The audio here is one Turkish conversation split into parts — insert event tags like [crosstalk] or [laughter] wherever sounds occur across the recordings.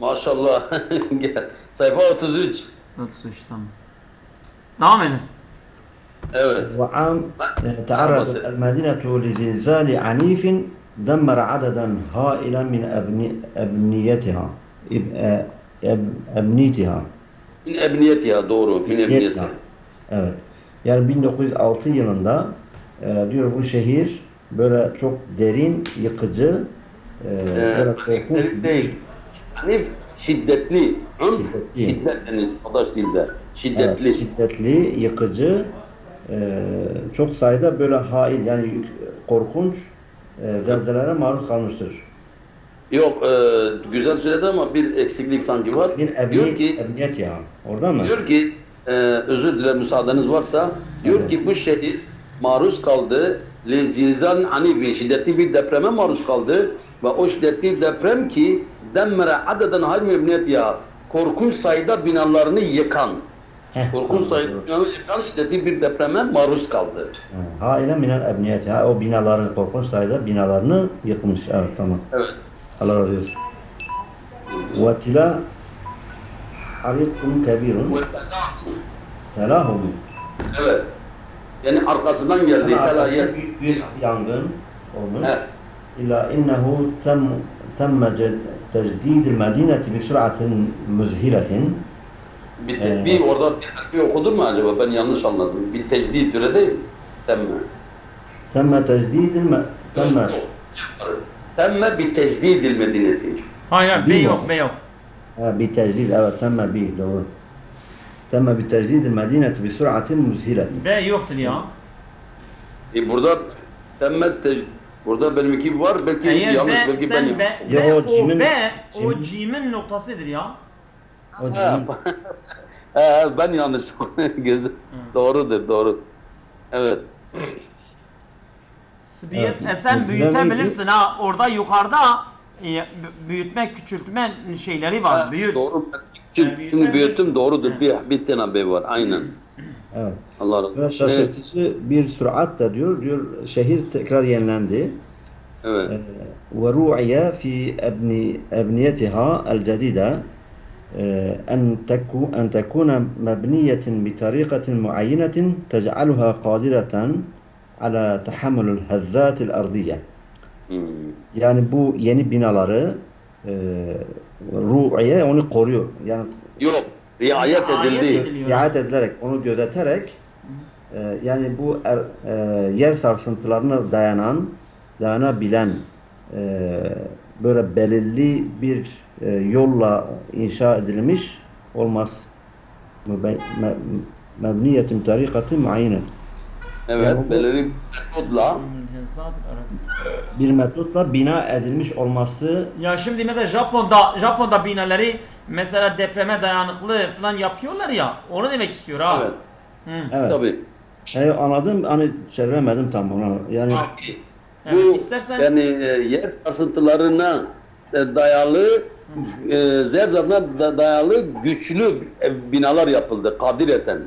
Maşallah. [laughs] Gel. Sayfa 33. 33 tamam. Devam edin. Evet. وعام تعرضت المدينة لزلزال عنيف دمر عددا هائلا من أبني أبنيتها إب- أب- أبنيتها Min ebniyet ya doğru. Min ebniyet. Yetna. Evet. Yani 1906 yılında e, diyor bu şehir böyle çok derin, yıkıcı, e, böyle korkunç Derin değil. Hanif şiddetli. Üm Şiddetli. şiddet yani arkadaş dilde. evet, Şiddetli. şiddetli, yıkıcı, e, çok sayıda böyle hail yani korkunç e, zelzelere maruz kalmıştır. Yok e, güzel söyledi ama bir eksiklik sanki var. Bir diyor ebni, ki ebniyet ya. Orada mı? diyor ki e, özür dilerim müsaadeniz varsa diyor Evet. ki bu şehir maruz kaldı zilzal hanifi şiddetli bir depreme maruz kaldı ve o şiddetli deprem ki demmere adeden halim ebniyet ya korkunç sayıda binalarını yıkan Heh, korkunç sayıda binalarını yıkan şiddetli bir depreme maruz kaldı. Ha, Hailen minel ebniyet ya. O binaların korkunç sayıda binalarını yıkmış. Evet tamam. Evet. Allah razı olsun. Ve tila harikun kebirun telahum. Evet. Yani arkasından geldi. Yani arkasında Felaket. büyük bir yangın olmuş. Evet. İlla innehu tem temme tecdid medineti bi süratin müzhiletin. Bir, te- bir orada bir harfi okudun mu acaba? Ben yanlış anladım. Bir tecdid öyle değil mi? Temme. Temme tecdid temme Temme bir tecdidil medineti. Hayır hayır B Bilmiyorum. yok B yok. ha, bi tecdid evet temme bi doğru. Temme bi tecdid medineti bi süratin müzhiletin. B yoktur ya. E burada temme tec... Burada benimki var. Belki yanlış. B Belki ben... Ya o o cimin- o cimin- cimin noktasıdır ya. O Ha, cim- [laughs] ha, ben yanlış. [laughs] Gözü. Doğrudur, doğru. Evet. Sibiyet Evet, e sen mesela büyütebilirsin ha. Orada yukarıda büyütme küçültme şeyleri var. Ha, Büyüt. Doğru. Yani Şimdi büyütebilirsin. büyüttüm doğrudur. Ha. Bir, bir tane B var. Aynen. [clears throat] Evet. Allah razı Biraz olsun. Evet. şaşırtıcı bir süratle diyor. Diyor şehir tekrar yenilendi. evet. وروعي في أبني أبنيتها الجديدة آه، أن تكو أن تكون مبنية بطريقة معينة تجعلها قادرة على تحمل الهزات الأرضية. Hmm. Yani bu yeni binaları e, ru'iye onu koruyor. Yani Yok. Riayet edildi. riayet edilerek, onu gözeterek e, yani bu er, e, yer sarsıntılarına dayanan, dayanabilen e, böyle belirli bir e, yolla inşa edilmiş olmaz. Mübe- me- Mebniyetin tarikatı muayene. Evet. Yani Belirli bir metodla Bir metotla bina edilmiş olması Ya şimdi mesela Japon'da Japon'da binaları mesela depreme dayanıklı falan yapıyorlar ya. Onu demek istiyor ha. evet. Hı. evet. Tabii. Şey anladım hani çeviremedim tam onu. Yani Tabii. Yani Bu istersen- yani e, yer sarsıntılarına dayalı e, zerzatına da- dayalı güçlü binalar yapıldı. Kadireten.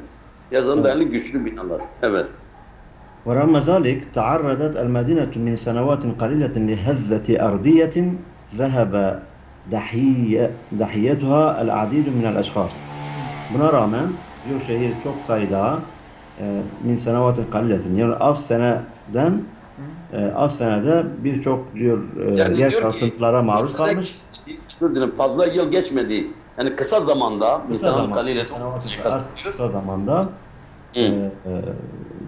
Yazan dayalı güçlü binalar. Evet. ورغم ذلك تعرضت المدينة من سنوات قليلة لهزة أرضية ذهب ضحية ضحيتها العديد من الأشخاص. Buna rağmen diyor şehir çok sayıda e, min senevatin kaliletin yani az seneden e, az senede birçok diyor e, Yani yer diyor ki, sarsıntılara maruz fazla- kalmış. Özür dilerim, fazla yıl geçmedi. Yani kısa zamanda Kısa insanın zaman, kaliyle senevatin az kısa zamanda Hı. e, e,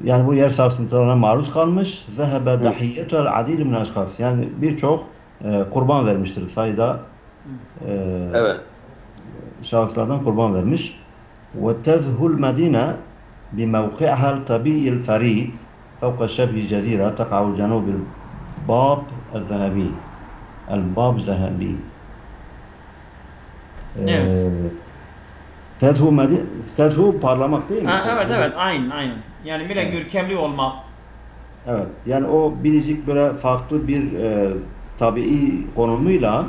yani bu yer sarsıntılarına maruz kalmış. Zehebe dahiyyetuel adil min aşkas. Yani birçok e, kurban vermiştir sayıda e, Evet. şahıslardan kurban vermiş. Ve tezhul medine بموقعها الطبيعي الفريد فوق شبه جزيرة تقع جنوب الباب الذهبي الباب ذهبي Evet. Ee, Tezhu medine Tezhu parlamak değil mi? Ha, evet evet aynen aynen. Yani bile Evet. görkemli olmak. Evet. Yani o biricik böyle farklı bir e, tabii konumuyla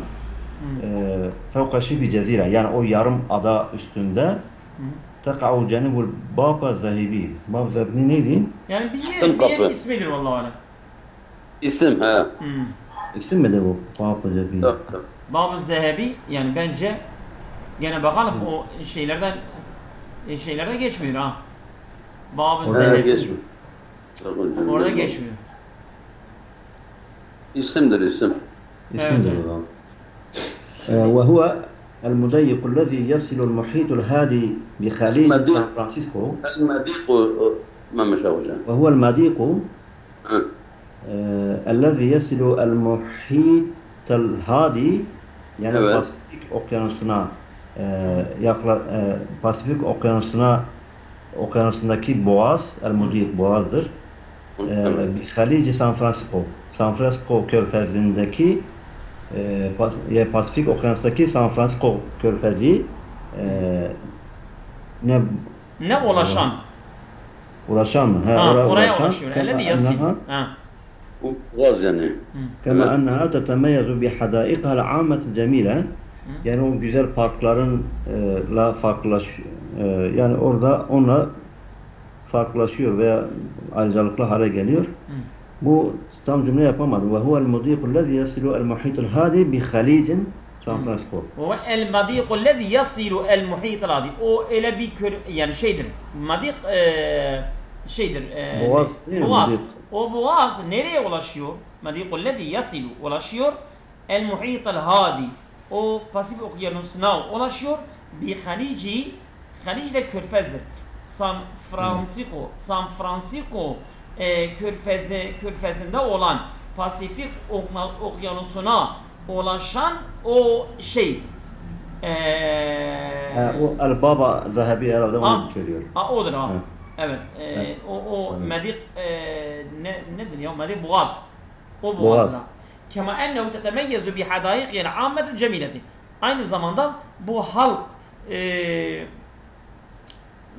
e, fevka şibi cezire yani o yarım ada üstünde teka'u cenibul baba zahibi. Bab zahibi neydi? Yani bir yer, bir yer kapı. ismidir vallahi öyle. İsim he. Hı. İsim midir bu? Bab-ı Zehebi yani bence Gene bakalım Hı. o şeylerden e, şeylerde geçmiyor ha. Babı Orada geçmiyor. Orada geçmiyor. İsimdir isim. İsimdir evet. evet. وهو المضيق الذي يصل المحيط الهادي بخليج سان فرانسيسكو المضيق ما مشى وهو المضيق الذي يصل المحيط الهادي يعني الباسيفيك اوكيانوس e, yakla, e, Pasifik Okyanusu'na okyanusundaki boğaz, El Mudik boğazdır. E, Evet. bir Halici San Francisco. San Francisco körfezindeki e, Pas- ya Pasifik Okyanusu'ndaki San Francisco körfezi e, ne Ne ulaşan? ulaşan mı? He, Ha, oraya oraya ulaşan. ulaşıyor. Kema Ellezi yasil. enneha- Ha. Bu Gaz yani. كما Evet. أنها تتميز بحدائقها العامة الجميلة yani o güzel parkların e, la e, yani orada onunla farklılaşıyor veya ayrıcalıklı hale geliyor. Bu tam cümle yapamadım. Ve huvel mudiku lezi yasilu el muhitul hadi bi halicin San Francisco. Ve el madiku lezi yasilu el muhit radi. O öyle bir kör, yani şeydir. Madik e, şeydir. E, Boğaz değil? Boğaz. Madik. O boğaz nereye ulaşıyor? Madiku lezi yasilu ulaşıyor. El muhit el hadi. O Pasifik okyanusuna ulaşıyor. Bir halici, halic de körfezdir. San Francisco, San Francisco e, körfezi, körfezinde olan Pasifik okyanusuna ulaşan o şey eee Ha, o el baba zahabi herhalde Ha. onu söylüyor. Ha, odur ha. Evet. Evet. Evet. O, o Evet. medik eee, ne nedir ya? Medik boğaz. O Boğaz. Kema ennehu tetemeyyezu bi hadaiqil ammetul cemileti. Aynı zamanda bu halk eee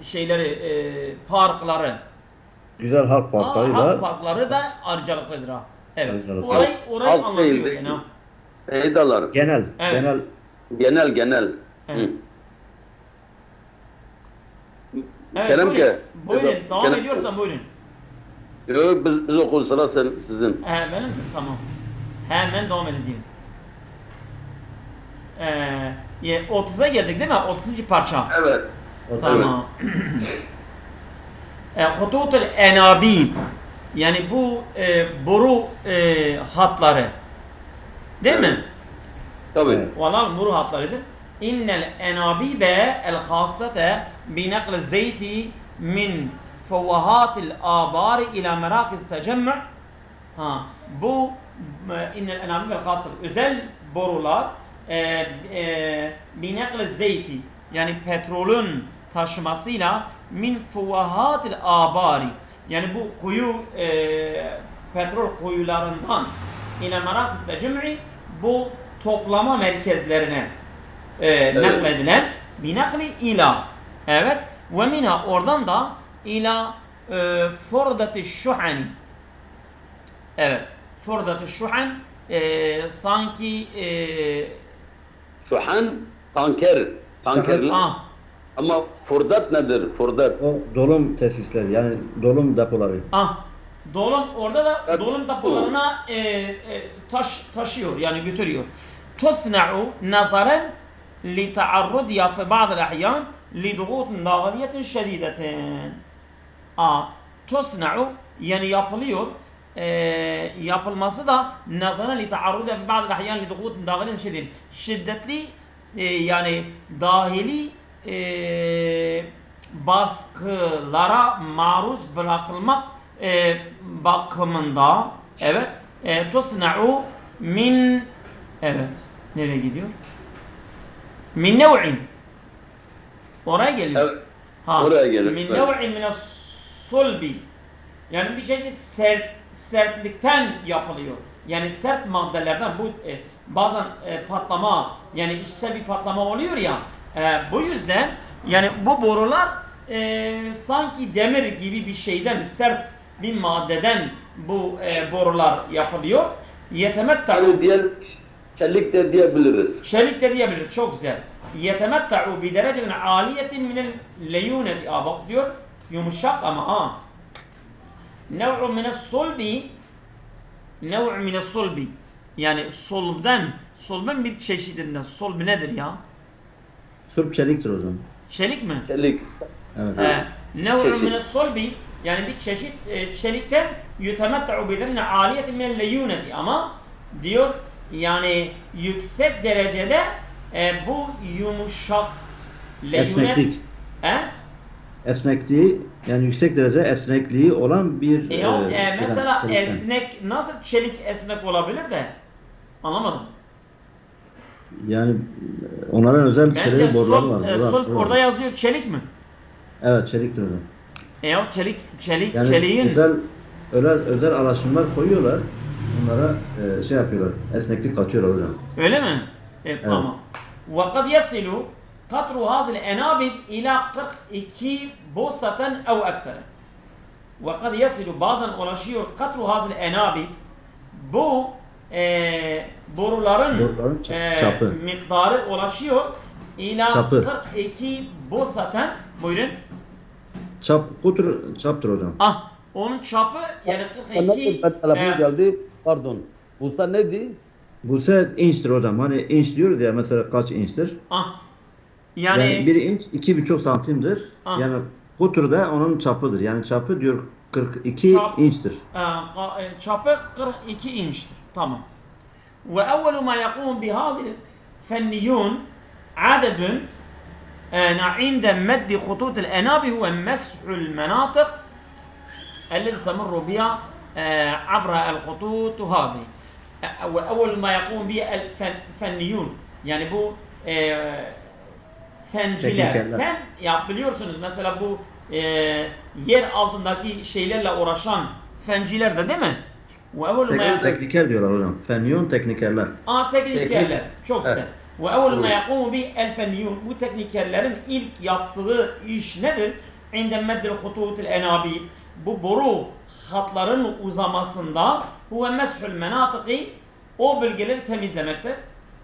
şeyleri eee, parkları Güzel halk Aa, parklarıyla halk parkları da ayrıcalıklıdır ha. Evet. Ayrıcalıklı. Orayı, orayı Halk anlatıyor değil, yani. Eydalar. genel Evet. genel Genel genel. Evet. Hı. Evet, Kerem buyurun. ke. Buyurun. Devam Kerem- ediyorsan buyurun. Yok biz, biz okul sıra sen, sizin. He, benim tamam. Hemen devam edeyim. Ee, ye- 30'a geldik değil mi? 30. parça. Evet. Tamam. [clears throat] e, Hututul enabib yani bu e, boru e, hatları değil mi? Evet. Tabii. Evet. Valla boru hatlarıdır. İnnel enabibe el hasate bi nakl zeyti min fuvahatil abari ila merakiz tecemmü ha bu innel enabibe el hasate özel borular e, e, bi nakl zeyti yani petrolün taşımasıyla min fuvahatil abari yani bu kuyu e, petrol kuyularından ila merakiz tecemmü bu toplama merkezlerine e, nakledilen binakli ila. Evet. Ve mina oradan da ila e, fordati şuhani evet fordati şuhan e, sanki e, Şuhan tanker. Tanker. ah, Ama furdat nedir? Furdat. o dolum tesisleri yani dolum depoları. ah dolum orada da Evet, dolum depolarına e, e, taş taşıyor yani götürüyor tusna'u nazaren li ta'arrudiya fi ba'd al-ahyan li dughut dağiliyetin şedidetin A. Tusna'u yani yapılıyor. Ee, yapılması da nazara li taarruda fi bazı ahyan li dugut dahilin şiddet. Şiddetli e, yani dahili e, baskılara maruz bırakılmak e, bakımında evet e, tusna'u min evet nereye gidiyor? Min nev'in oraya geliyor. Evet. Ha, Oraya gelir, Min nev'in min sulbi. Yani bir çeşit sert, sertlikten yapılıyor. Yani sert maddelerden bu e, bazen e, patlama yani içsel bir patlama oluyor ya. e, bu yüzden yani bu borular e, sanki demir gibi bir şeyden sert bir maddeden bu e, borular yapılıyor. Yetemetta Hani diğer çelik de diyebiliriz. Çelik de diyebilir. Çok güzel. Yetemetta'u bi derecetin aliyetin minel leyuneti. Aa bak diyor. Yumuşak ama ha. Nev'u mines sulbi Nev'u mines sulbi Yani soldan Solbun bir çeşidinden. Solb nedir ya? Sulp çeliktir hocam. Çelik mi? Çelik. Evet. Ee, nev'un Çeşit. min solbi yani bir çeşit e, çelikten yutemetta'u bidirne aliyetin min leyuneti ama diyor yani yüksek derecede e, bu yumuşak leyunet Esneklik. He? Esnekliği yani yüksek derece esnekliği olan bir E, ya, e, e, şeyden, mesela çelikten. esnek nasıl çelik esnek olabilir de anlamadım. Yani e, onların özel Bence şeyleri boruları sol, var. e, borular- sol borular. orada yazıyor çelik mi? Evet çeliktir hocam. E ya çelik çelik Yani çeliğin özel özel özel alaşımlar koyuyorlar. Bunlara e, şey yapıyorlar. Esneklik katıyorlar hocam. öyle mi? E, tamam. وقد يصل katru hazil enabit ila 42 bosaten ev eksere. Ve kad yesilu bazen ulaşıyor katru hazil enabit bu e, boruların, boruların e, miktarı ulaşıyor ila çapı. 42 bosaten buyurun. Çap, kutur, çaptır hocam. Ah, onun çapı yani 42 ben telefon e, geldi pardon. Bulsa neydi? Bulsa inçtir hocam. Hani inç diyor ya mesela kaç inçtir? Ah Yani, yani, bir inç iki buçuk santimdir. Ah. Yani kutur da onun çapıdır. Yani çapı diyor 42 Çap- inçtir. e, ka- e, çapı 42 inçtir tamam ve evvelu ma yakumun bihazil fenniyun adedun عند مد خطوط الأنابي هو مسح المناطق التي تمر بها آه، عبر الخطوط هذه آه، وأول ما يقوم به الفنيون yani bu e, fenciler Teknikerler. fen ya biliyorsunuz mesela bu e, yer altındaki şeylerle uğraşan fenciler de değil mi? Ve evvelu ma Tek, yakun- tekniker diyorlar hocam. Fenyon teknikerler. Aa teknikerler. Teknik. Çok Evet. güzel. Ve evvelu ma yakumu bi el fenniyun. Bu teknikerlerin ilk yaptığı iş nedir? İnde meddil hututil enabib. Bu boru hatların uzamasında huve meshul menatiki o bölgeleri temizlemektir.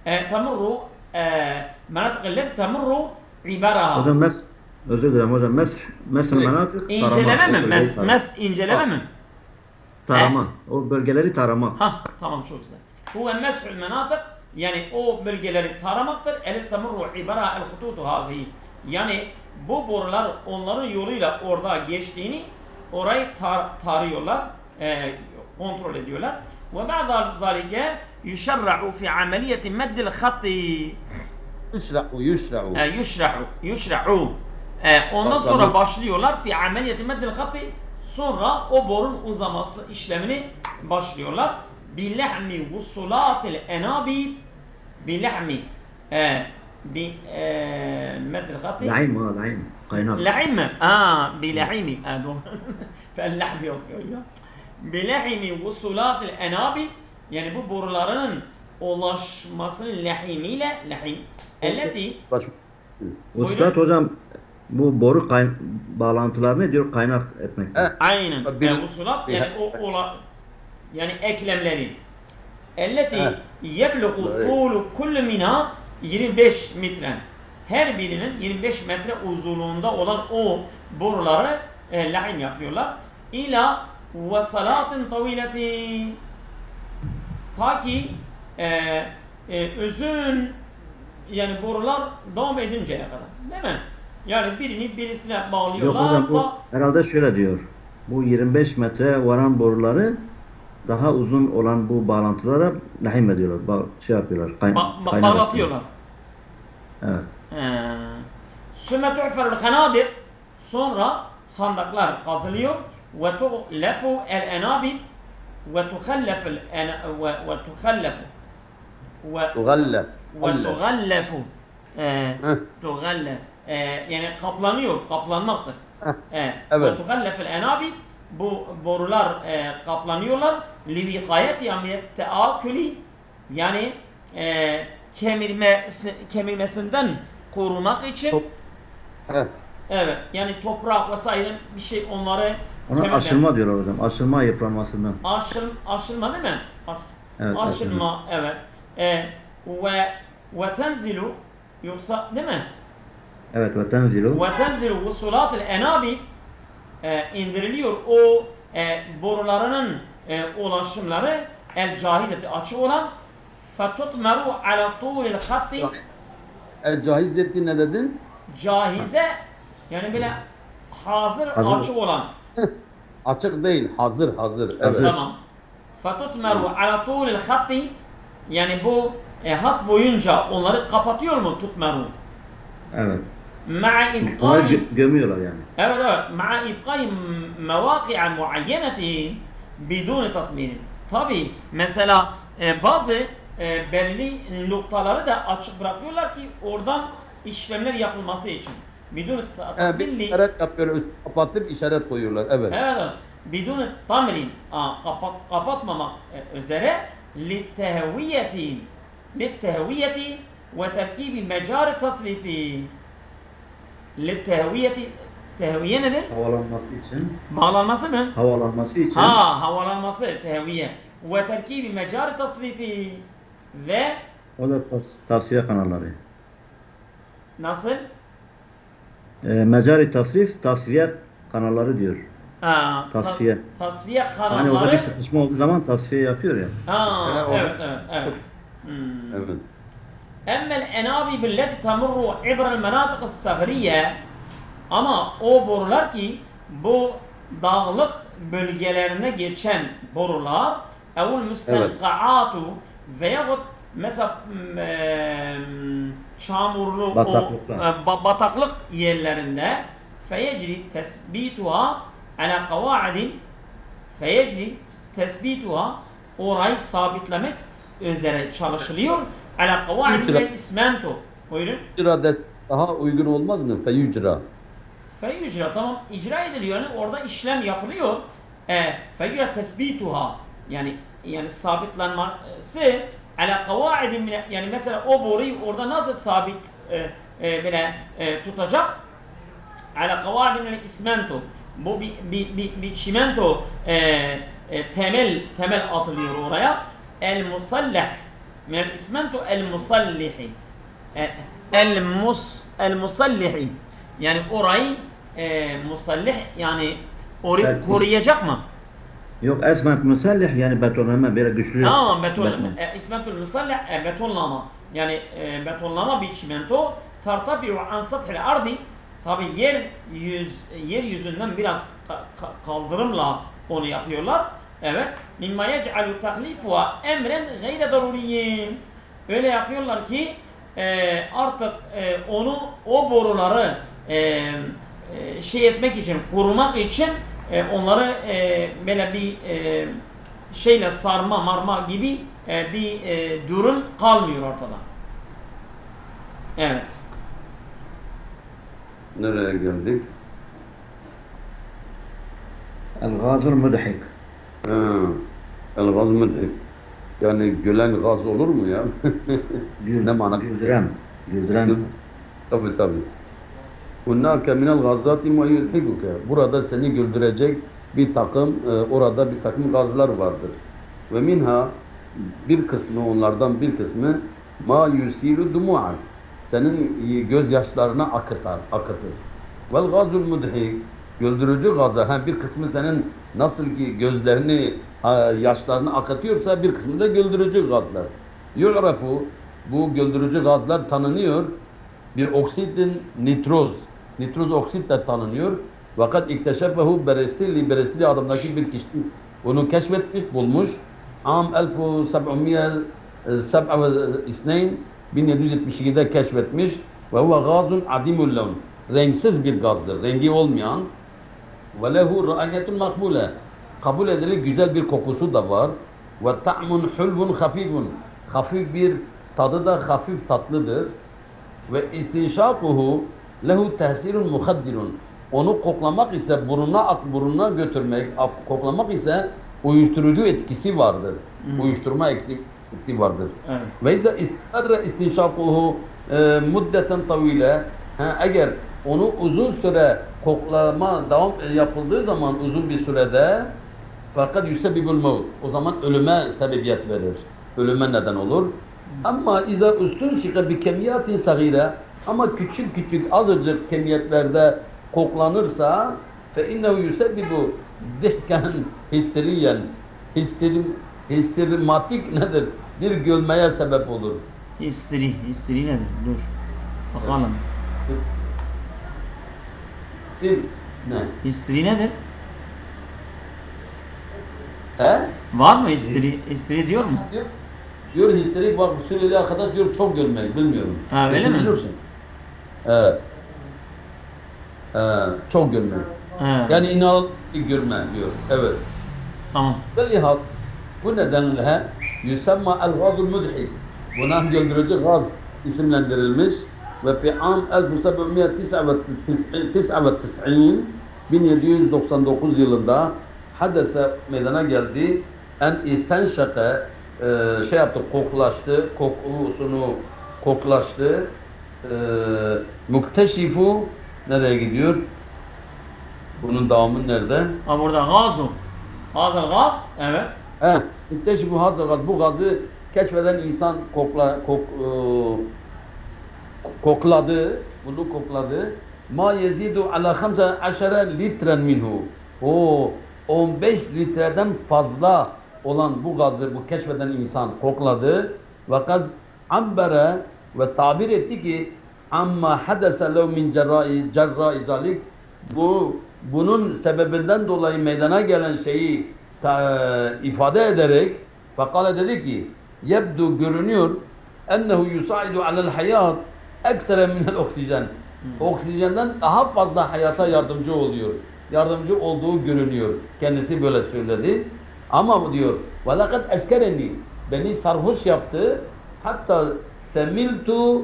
E, temurru e, menatikleri temurru ibaraha. Hocam mes özür dilerim hocam. Mes mes Evet. manatık İnceleme mi? Mes, mes inceleme mi? Tarama. O bölgeleri taramak. Ha tamam çok güzel. Huve meshul menatık yani o bölgeleri taramaktır. El temurru ibara el hututu hazihi. Yani bu borular onların yoluyla orada geçtiğini orayı tar tarıyorlar, e, kontrol ediyorlar. Ve ba'da zalike yuşerra'u fi ameliyeti meddil hatti. Yusra'u yusra'u. E, yusra'u. Yusra'u. E, ondan Başlamak. sonra başlıyorlar fi ameliyeti meddil hati. Sonra o borun uzaması işlemini başlıyorlar. Bilehmi vusulatil enabi bilehmi e, bi e, meddil hati. Laim o laim. Kaynak. Laim mi? Aa, bilehimi. Ha, doğru. [laughs] ben lahmi ya. Bilehimi vusulatil enabi yani bu boruların ulaşmasının lehimiyle lehim elleti Ustad hocam bu boru kay bağlantılar ne diyor? Kaynak etmek. Aynen. Bir- vusulat yani o ola yani eklemleri. Elleti yebluğu tulu kullu mina 25 metre. Her birinin 25 metre uzunluğunda olan o boruları e, lahim yapıyorlar. İla ve salatin tavileti ta ki e, e, uzun yani borular devam edinceye kadar değil mi? Yani birini birisine Yok bağlıyorlar. hocam bu herhalde şöyle diyor. Bu 25 metre varan boruları daha uzun olan bu bağlantılara lahim ediyorlar. Ba şey yapıyorlar. Kay ba- ba- bağlatıyorlar. Evet. Sümme tu'ferul hanadir sonra handaklar kazılıyor ve tu'lefu el enabib ve tuhallef el ena- ve ve tuhallefu ve Tugalle. ve tuhallefu Ee, Heh. tugalle Ee, yani kaplanıyor kaplanmaktır. Ee, evet. Ve tuhallef el enabib bu borular e, kaplanıyorlar li vikayeti amiyet teakülü yani e, kemirmesi, kemirmesinden korumak için Top- evet yani toprak vesaire bir şey onları Ona kemirme- aşılma diyorlar hocam. Aşılma yıpranmasından. aşıl aşılma değil mi? Aş, Evet, aşılma evet. E, ve ve tenzilu yoksa değil mi? Evet ve tenzilu. Ve tenzilu vusulatil enabi e, indiriliyor o e, borularının e, ulaşımları el cahizeti açı olan fetutmeru ala tuğlil hatti el cahizeti ne dedin? Cahize yani böyle hazır, hazır. açı olan [laughs] açık değil hazır hazır. hazır. Evet. Tamam. Fetutmeru ala tuğlil hatti yani bu e, hat boyunca onları kapatıyor mu tutmeru? Evet. İbqai gö- gömüyorlar yani. evet evet ma'a ibqai mevaki'a muayyeneti biduni tatmin. Tabi mesela e, bazı e, belli noktaları da açık bırakıyorlar ki oradan işlemler yapılması için. Biduni E, bir işaret yapıyor, üst kapatıp işaret koyuyorlar. Evet. Evet evet. Bidun tamrin aa, kapat, kapatmamak e, üzere littehviyeti ve terkibi mecari tasrifi littehviyeti tehviye nedir? Havalanması için. Bağlanması mı? Havalanması için. Ha havalanması tehviye ve terkibi mecari tasrifi ve O da tas- tasfiye kanalları. nasıl? E, mecari tasrif, tasfiye kanalları diyor. Ha, Tasfiye. Tas, tasfiye kanalları. Hani orada bir sıkışma olduğu zaman tasfiye yapıyor ya. Ha, Ha, o- evet, evet, evet. Hmm. Evet. Emmel enabi billeti tamurru ibrel menatıkı sahriye ama o borular ki bu dağlık bölgelerine geçen borular evul müstenkaatu veyahut mesela hmm, m, e, çamurlu o- Bataklıklar. E, bataklık yerlerinde feyecri tesbituha ala kavaidin feyecri tesbituha orayı sabitlemek üzere çalışılıyor ala kavaidin Yücra. ve ismento buyurun Yücra daha uygun olmaz mı? Feyücra. Feyyücra tamam icra ediliyor yani orada işlem yapılıyor. E, feyyücra tesbituha yani yani sabitlenmesi ala kavaidin yani mesela o boruyu orada nasıl sabit e, e, böyle e, tutacak? Ala kavaidin ismento bu bir, bir, bir, bir çimento e, e, temel temel atılıyor oraya. El musallih minel ismento el musallihi e, el mus el musallihi yani orayı e, musallih yani orayı koruyacak mı? Yok esmet musallih yani betonlama böyle güçlü. Tamam beton, beton. e, ismetül musallih e, betonlama yani e, betonlama bir çimento tartabiu an sathil ardi tabi yer yüz yeryüzünden biraz ka- ka- kaldırımla onu yapıyorlar. Evet. Mimma yec'alu tahlifuha emren gayre daruriyin. Öyle yapıyorlar ki e, artık e, onu o boruları e, e, şey etmek için, korumak için e, onları e, böyle bir e, şeyle sarma marma gibi e, bir e, durum kalmıyor ortada. Evet. Nereye geldik? El gazul mudhik. Ha. El gaz mı? Yani gülen gaz olur mu ya? [laughs] Gül, Ne mana? Güldüren. Güldüren. tabi tabi. Hunnâke minel gazâti yudhikuke. Burada seni güldürecek bir takım, e, orada bir takım gazlar vardır. Ve minha bir kısmı onlardan bir kısmı ma yusilu dumu'an. Senin gözyaşlarına akıtar, akıtır. Vel gazul mudhik. Güldürücü gazlar. Ha, bir kısmı senin nasıl ki gözlerini, a, yaşlarını akıtıyorsa bir kısmı da güldürücü gazlar. Yu'rafu bu güldürücü gazlar tanınıyor. Bir oksitin nitroz. Nitroz oksit de tanınıyor. Fakat ikteşefehu Berestili, Berestili adamdaki bir kişi onu keşfetmiş, bulmuş. Am 1772 1772'de keşfetmiş. Ve huve gazun adimul levn. Renksiz bir gazdır. Rengi olmayan. Ve lehu raihetun makbule. Kabul edilir güzel bir kokusu da var. Ve ta'mun hulbun hafifun. Hafif bir tadı da hafif tatlıdır. Ve istinşakuhu lehu tesirun muhaddirun. Onu koklamak ise buruna at buruna götürmek, ak- koklamak ise uyuşturucu etkisi vardır. Hmm. Uyuşturma etkisi etkisi vardır. Evet. Ve izâ istikarre istinşakuhu e, muddeten tavile ha, eğer onu uzun süre koklama devam yapıldığı zaman uzun bir sürede fakat yüsebbibul mevt o zaman ölüme sebebiyet verir. Ölüme neden olur. Ama izâ üstün şika bir kemiyatin sagire ama küçük küçük azıcık kemiyetlerde koklanırsa fe innehu yusebbibu dihken histeriyen histerim histerimatik nedir? bir gülmeye sebep olur. Histri. Histri nedir? Dur. Bakalım. Bir ne? Histri nedir? He? Var mı histri? Histri diyor mu? Diyor, diyor histerik bak Suriyeli arkadaş diyor çok görmek bilmiyorum. Ha, öyle mi? biliyorsun. Evet. Ee, çok görmek. He. Yani inan görme diyor. Evet. Tamam. Velihal bu nedenle yusamma el gazul mudhi. Buna güldürücü gaz isimlendirilmiş ve fi am 1799 1799 yılında hadese meydana geldi. En istenşaka e, şey yaptı, koklaştı, kokusunu koklaştı. E, mukteşifu nereye gidiyor? Bunun devamı nerede? Ha burada gazu. Hazır gaz. Evet. He, bu hazır. Bu gazı keşfeden insan kokla, kok, e, kokladı. Bunu kokladı. Ma yezidu ala 15 litren minhu. O 15 litreden fazla olan bu gazı bu keşfeden insan kokladı. Fakat ambere ve tabir etti ki amma hadese lev min cerrai cerrai zalik bu bunun sebebinden dolayı meydana gelen şeyi ta, ifade ederek fakale dedi ki yebdu görünüyor ennehu yusaidu alel hayat eksere minel oksijen. Oksijenden daha fazla hayata yardımcı oluyor yardımcı olduğu görünüyor. Kendisi böyle söyledi. Ama diyor velakat eskereni beni sarhoş yaptı hatta semiltu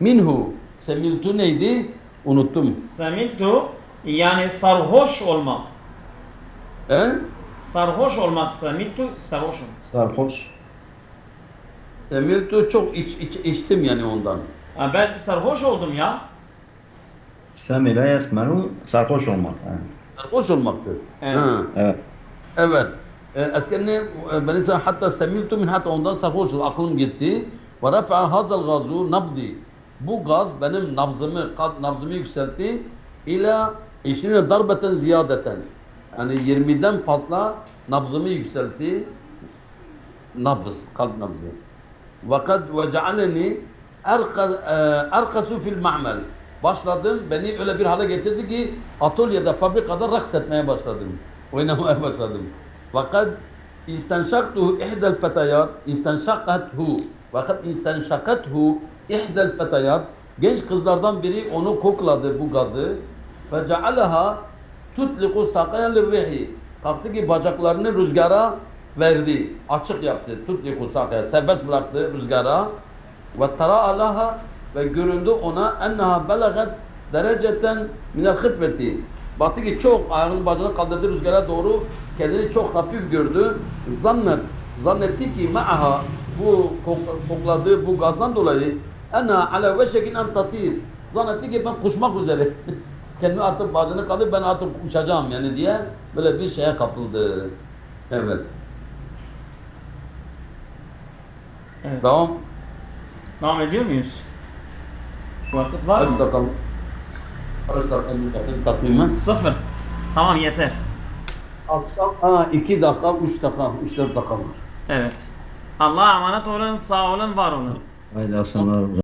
minhu. Semiltu neydi? Unuttum. Semiltu yani sarhoş olmak. He? Sarhoş olmak semiltu sarhoş olmak. sarhoş. Semiltu çok iç, iç, içtim yani ondan. Ha, ben sarhoş oldum ya. Semile yesmenu sarhoş olmak. Ha. Hoş olmaktır. Evet. Ha, Evet. evet. E, Eskerine e, hatta semiltu min hatta ondan sarhoş oldu. Aklım gitti. Ve rafa'a hazal gazu nabdi. Bu gaz benim nabzımı, nabzımı yükseltti. İla işine darbeten ziyadeten. Yani 20'den fazla nabzımı yükseltti. Nabız, kalp nabzı. Ve cealeni erkasu fil ma'mel. Başladım, beni öyle bir hale getirdi ki atölyede, fabrikada raks etmeye başladım. Oynamaya başladım. Vakat istenşaktuhu ihdel fetayat, istenşakathu. Vakat istenşakathu ihdel fetayat. Genç kızlardan biri onu kokladı bu gazı. Ve cealaha tutliku sakaya lirrihi. Kalktı ki bacaklarını rüzgara verdi. Açık yaptı. Tutliku sakaya. Serbest bıraktı rüzgara. Ve tara alaha ve göründü ona enneha belagat dereceten minel hıfveti. Baktı ki çok ayağını bacağını kaldırdı rüzgara doğru kendini çok hafif gördü. Zannet, zannetti ki ma'aha bu kok- kokladığı bu gazdan dolayı enneha ala veşekin en tatir. Zannetti ki ben kuşmak üzere. Kendimi artık bacağını kaldır ben artık uçacağım yani diye böyle bir şeye kapıldı. Evet. Evet. Devam. Devam ediyor muyuz? Vakit var Kaç mı? dakika? Kaç dakika? Takvime? Sıfır. Tamam yeter. Akşam ha, iki dakika, üç dakika, üç dört dakika var. Evet. Allah'a emanet olun, sağ olun, var olun. Haydi akşamlar.